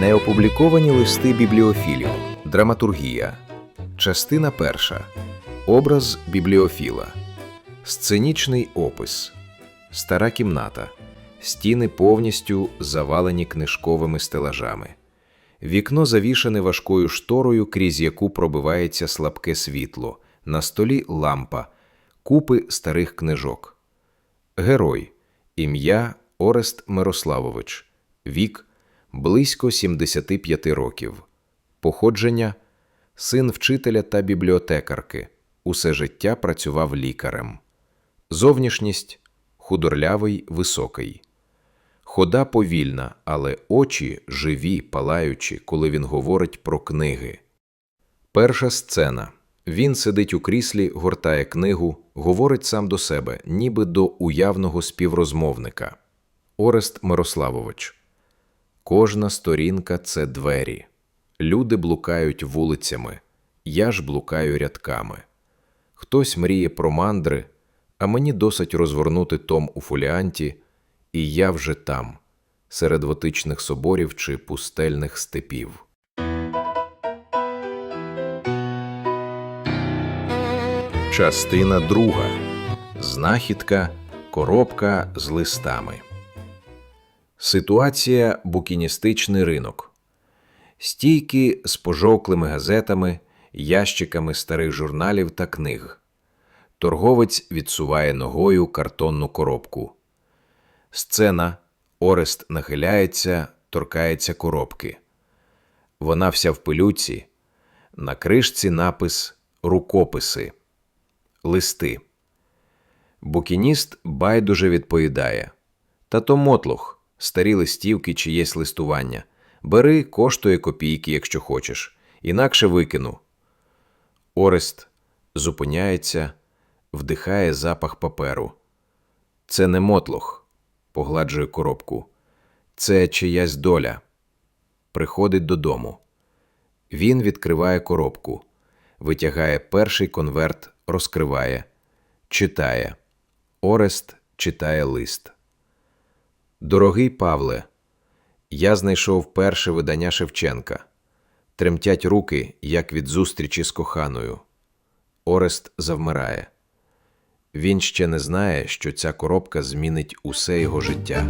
Неопубліковані листи бібліофілів. Драматургія. Частина перша. Образ бібліофіла. Сценічний опис. Стара кімната. Стіни повністю завалені книжковими стелажами. Вікно завішане важкою шторою, крізь яку пробивається слабке світло. На столі лампа, купи старих книжок. Герой. Ім'я Орест Мирославович. Вік близько 75 років. Походження син вчителя та бібліотекарки. Усе життя працював лікарем. Зовнішність худорлявий, високий. Хода повільна, але очі живі, палаючі, коли він говорить про книги. Перша сцена. Він сидить у кріслі, гортає книгу, говорить сам до себе, ніби до уявного співрозмовника. Орест Мирославович. Кожна сторінка це двері. Люди блукають вулицями, я ж блукаю рядками. Хтось мріє про мандри, а мені досить розгорнути том у фоліанті, і я вже там, серед готичних соборів чи пустельних степів. Частина друга. Знахідка, коробка з листами. Ситуація букіністичний ринок. Стійки з пожовклими газетами, ящиками старих журналів та книг. Торговець відсуває ногою картонну коробку. Сцена. Орест нахиляється, торкається коробки. Вона вся в пилюці. На кришці напис Рукописи. Листи. Букініст байдуже відповідає. Та то мотлох, старі листівки чиєсь листування. Бери, коштує копійки, якщо хочеш. Інакше викину. Орест зупиняється, вдихає запах паперу. Це не мотлох, погладжує коробку. Це чиясь доля. Приходить додому. Він відкриває коробку, витягає перший конверт, розкриває, читає. Орест читає лист. Дорогий Павле, я знайшов перше видання Шевченка. Тремтять руки, як від зустрічі з коханою. Орест завмирає. Він ще не знає, що ця коробка змінить усе його життя.